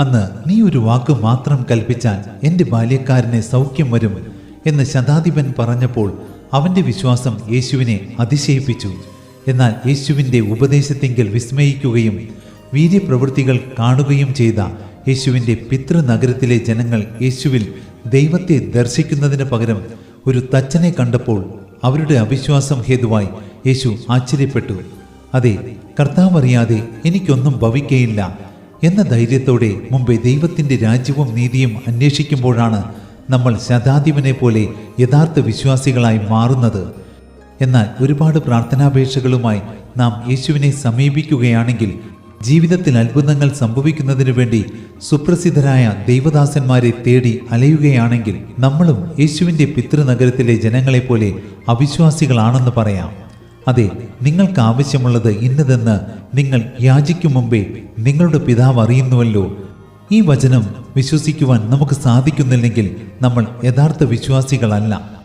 അന്ന് നീ ഒരു വാക്ക് മാത്രം കൽപ്പിച്ചാൽ എന്റെ ബാല്യക്കാരനെ സൗഖ്യം വരും എന്ന് ശതാധിപൻ പറഞ്ഞപ്പോൾ അവന്റെ വിശ്വാസം യേശുവിനെ അതിശയിപ്പിച്ചു. എന്നാൽ യേശുവിന്റെ ഉപദേശത്തെങ്കിൽ വിസ്മയിക്കുകയും വീര്യപ്രവൃത്തികൾ കാണുകയും ചെയ്ത യേശുവിന്റെ പിതൃനഗരത്തിലെ ജനങ്ങൾ യേശുവിൽ ദൈവത്തെ ദർശിക്കുന്നതിന് പകരം ഒരു തച്ചനെ കണ്ടപ്പോൾ അവരുടെ അവിശ്വാസം ഹേതുവായി യേശു ആശ്ചര്യപ്പെട്ടു. അതെ കർത്താവ് അറിയാതെ എനിക്കൊന്നും ഭവിക്കയില്ല. എന്ന ധൈര്യത്തോടെ മുമ്പേ ദൈവത്തിന്റെ രാജ്യവും നീതിയും അന്വേഷിക്കുമ്പോഴാണ് നമ്മൾ ശതാധിപനെ പോലെ യഥാർത്ഥ വിശ്വാസികളായി മാറുന്നത്. എന്നാൽ ഒരുപാട് പ്രാർത്ഥനാപേക്ഷകളുമായി നാം യേശുവിനെ സമീപിക്കുകയാണെങ്കിൽ ജീവിതത്തിൽ അത്ഭുതങ്ങൾ സംഭവിക്കുന്നതിനു വേണ്ടി സുപ്രസിദ്ധരായ ദൈവദാസന്മാരെ തേടി അലയുകയാണെങ്കിൽ നമ്മളും യേശുവിന്റെ പിതൃനഗരത്തിലെ ജനങ്ങളെപ്പോലെ അവിശ്വാസികളാണെന്ന് പറയാം. അതെ നിങ്ങൾക്ക് ആവശ്യമുള്ളത് ഇന്നതെന്ന് നിങ്ങൾ യാചിക്കും മുമ്പേ നിങ്ങളുടെ പിതാവ് അറിയുന്നുവല്ലോ. ഈ വചനം വിശ്വസിക്കുവാൻ നമുക്ക് സാധിക്കുന്നില്ലെങ്കിൽ നമ്മൾ യഥാർത്ഥ വിശ്വാസികളല്ല.